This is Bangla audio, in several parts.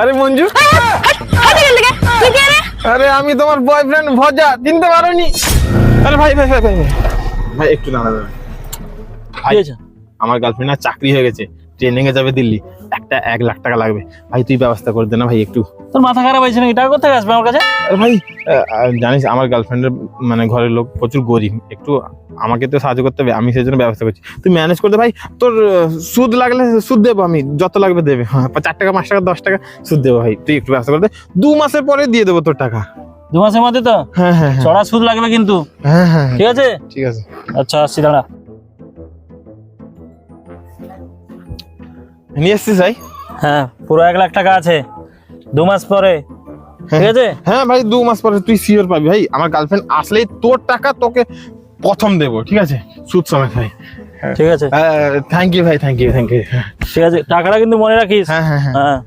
আরে মঞ্জু। আরে আমি তোমার বয়ফ্রেন্ড ভজা চিনতে পারোনি। আরে ভাই ভাই ভাই ভাই ভাই। ভাই একটু দাঁড়া দাঁড়া আমার গার্লফ্রেন্ড আর চাকরি হয়ে গেছে। ট্রেনিং এ যাবে দিল্লি একটা এক লাখ টাকা লাগবে। ভাই তুই ব্যবস্থা করে দে না ভাই একটু। তোর মাথা খারাপ হয়েছে নাকি? টাকা কোথায় আসবে আমার কাছে? ভাই জানিস আমার গার্লফ্রেন্ডের মানে ঘরের লোক প্রচুর গরিব। একটু আমাকে তো সাহায্য করতে হবে আমি সেই জন্য ব্যবস্থা করছি। তুই ম্যানেজ করতে ভাই তোর সুদ লাগলে সুদ দেবো আমি যত লাগবে দেবে। হ্যাঁ চার টাকা পাঁচ টাকা দশ টাকা সুদ দেবো ভাই। তুই একটু ব্যবস্থা করতে দু মাসের পরে দিয়ে দেবো তোর টাকা। দু মাসের মধ্যে তো? হ্যাঁ হ্যাঁ হ্যাঁ। চড়া সুদ লাগবে কিন্তু। হ্যাঁ হ্যাঁ হ্যাঁ, ঠিক আছে? ঠিক আছে। আচ্ছা আসছি দাঁড়া। নিয়ে এসছিস ভাই? হ্যাঁ পুরো এক লাখ টাকা আছে। দু মাস পরে। ঠিক আছে? হ্যাঁ ভাই দু মাস পরে তুই সিওর পাবি ভাই। আমার গার্লফ্রেন্ড আসলেই তোর টাকা তোকে প্রথম দেবো ঠিক আছে? সুদ সমেত ভাই। ঠিক আছে। থ্যাংক ইউ ভাই থ্যাংক ইউ থ্যাংক ইউ ঠিক আছে টাকাটা কিন্তু মনে রাখিস। হ্যাঁ হ্যাঁ হ্যাঁ। হ্যাঁ।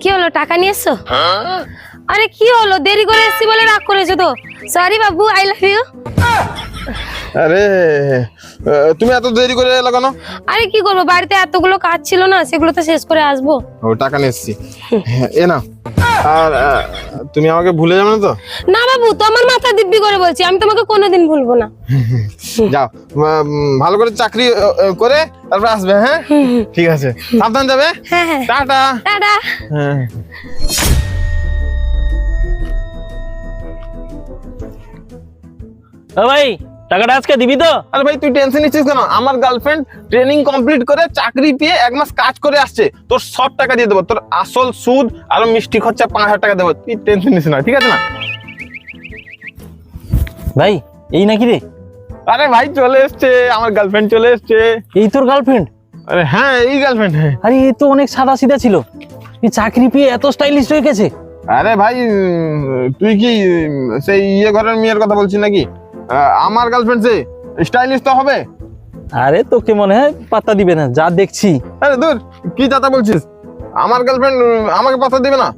কি হলো টাকা নিয়ে এসছো? আরে কি হলো দেরি করে এসছি বলে রাগ করেছ তো। Sorry Babu I love you আরে তুমি এত দেরি করে এলো কেন? আরে কি করব বাড়িতে এতগুলো কাজ ছিল না সেগুলো তো শেষ করে আসব। ও টাকা নিয়ে এসছি। হ্যাঁ, এ না। আর তুমি আমাকে ভুলে যাবে না তো? না বাবু তো আমার মাথা দিব্যি করে বলছি আমি তোমাকে কোনোদিন ভুলবো না। যাও ভালো করে চাকরি করে তারপর আসবে হ্যাঁ? ঠিক আছে। সাবধান যাবে? হ্যাঁ হ্যাঁ। টাটা। টাটা। হ্যাঁ। ভাই টাকাটা আজকে দিবি তো? আরে ভাই তুই টেনশন নিচ্ছিস কেন? আমার গার্লফ্রেন্ড ট্রেনিং কমপ্লিট করে চাকরি পেয়ে এক মাস কাজ করে আসছে। তোর সব টাকা দিয়ে দেবো। তোর আসল সুদ আর মিষ্টি খরচা পাঁচ হাজার টাকা দেবো। তুই টেনশন নিস না ঠিক আছে না? ভাই এই নাকি রে? আরে ভাই চলে এসছে। আমার গার্লফ্রেন্ড চলে এসছে। এই তোর গার্লফ্রেন্ড আরে হ্যাঁ এই গার্লফ্রেন্ড হ্যাঁ। আরে এ তো অনেক সাদা সিধা ছিল। এই চাকরি পেয়ে এত স্টাইলিশ হয়ে গেছে। আরে ভাই তুই কি সেই ইয়ে ঘরের মেয়ের কথা বলছিস নাকি? আমার গার্লফ্রেন্ড যে স্টাইলিশ তো হবে? আরে তোকে মনে হয় পাত্তা দিবে না যা দেখছি। আরে দূর কি চাতা বলছিস? আমার গার্লফ্রেন্ড আমাকে পাত্তা দিবে না?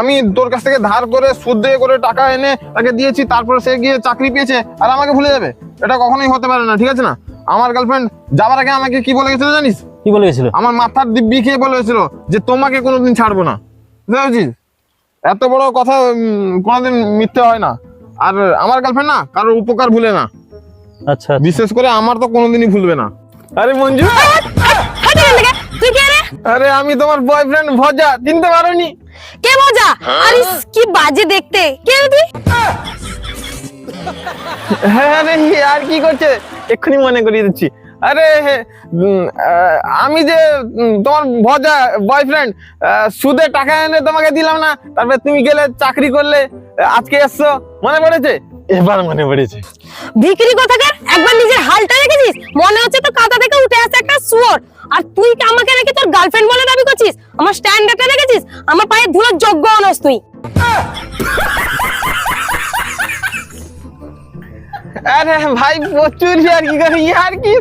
আমি তোর কাছ থেকে ধার করে সুদ দিয়ে করে টাকা এনে তাকে দিয়েছি তারপরে সে গিয়ে চাকরি পেয়েছে আর আমাকে ভুলে যাবে। এটা কখনোই হতে পারে না ঠিক আছে না? আমার গার্লফ্রেন্ড যাবার আগে আমাকে কি বলে গেছিল জানিস? কি বলে গেছিল? আমার মাথার দিব্যি খেয়ে বলে গেছিল যে তোমাকে কোনোদিন ছাড়বো না। বুঝতে এত বড় কথা কোনোদিন মিথ্যে হয় না। আর আমার গার্লফ্রেন্ড না কারোর উপকার ভুলে না। আচ্ছা আচ্ছা। বিশেষ করে আমার তো কোনোদিনই ভুলবে না। আরে মঞ্জু! তুই কে রে? আরে আমি তোমার বয়ফ্রেন্ড ভজা চিনতে পারোনি। কে মজা আরে কি বাজে দেখতে। কে রে তুই? হ্যাঁ আরে আর কি করছে? এক্ষুনি মনে করিয়ে দিচ্ছি। আরে আমি যে তোমার ভজা বয়ফ্রেন্ড সুদে টাকা এনে তোমাকে দিলাম না তারপরে তুমি গেলে চাকরি করলে আজকে এসছো মনে পড়েছে? এবার মনে পড়েছে। ভিকিরি কোথাকার? একবার নিজের হালটা দেখেছিস? মনে হচ্ছে তো কাঁথা থেকে উঠে আসছে একটা শুয়োর। আর তুই কি আমাকে নাকি তোর গার্লফ্রেন্ড বলে দাবি করছিস? আমার স্ট্যান্ডার্ডটা দেখেছিস? আমার পায়ে ধুলোর যোগ্য অনস তুই। আরে ভাই প্রচুর ইয়ার কি করে। ইয়ার কি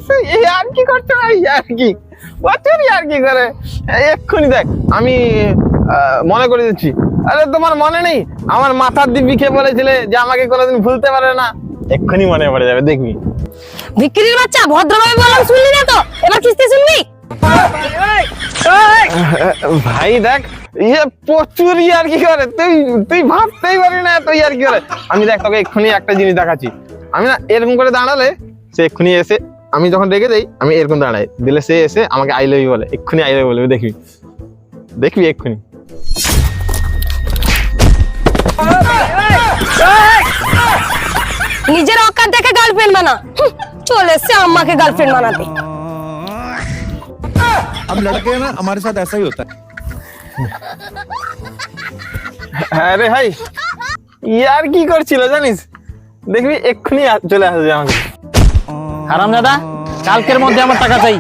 ইয়ার কি করতে ভাই ইয়ার কি প্রচুর ইয়ার কি করে এক্ষুনি দেখ আমি মনে করে দিচ্ছি। আরে তোমার মনে নেই? আমার মাথার দিব্যি খেয়ে বলেছিলে যে আমাকে কোনোদিন ভুলতে পারে না। এক্ষুনি মনে পড়ে যাবে দেখবি। ভিকিরির বাচ্চা ভদ্রভাবে বললাম শুনলি না তো? এবার কিস্তি শুনবি? ভাই দেখ ইয়ে প্রচুর ইয়ার কি করে। তুই তুই ভাবতেই পারি না তুই ইয়ার কি করে। আমি দেখ তোকে এক্ষুনি একটা জিনিস দেখাচ্ছি। আমি না এরকম করে দাঁড়ালে সে এক্ষুনি এসে আমি যখন রেখে দেই আমি এরকম দাঁড়াই দিলে সে এসে আমাকে আই লাভ ইউ বলে এক্ষুনি আই লাভ বলবে দেখবি দেখবি এক্ষুনি নিজের অকাত দেখে গার্লফ্রেন্ড বানা হুঁ, চলে এসছে আম্মাকে গার্লফ্রেন্ড বানাতে हम लड़के हैं ना हमारे साथ ऐसा ही होता है আরে ভাই ইয়ার কি করছিল জানিস দেখবি এক্ষুনি চলে আসবে আমাকে। হারাম দাদা কালকের মধ্যে আমার টাকা চাই।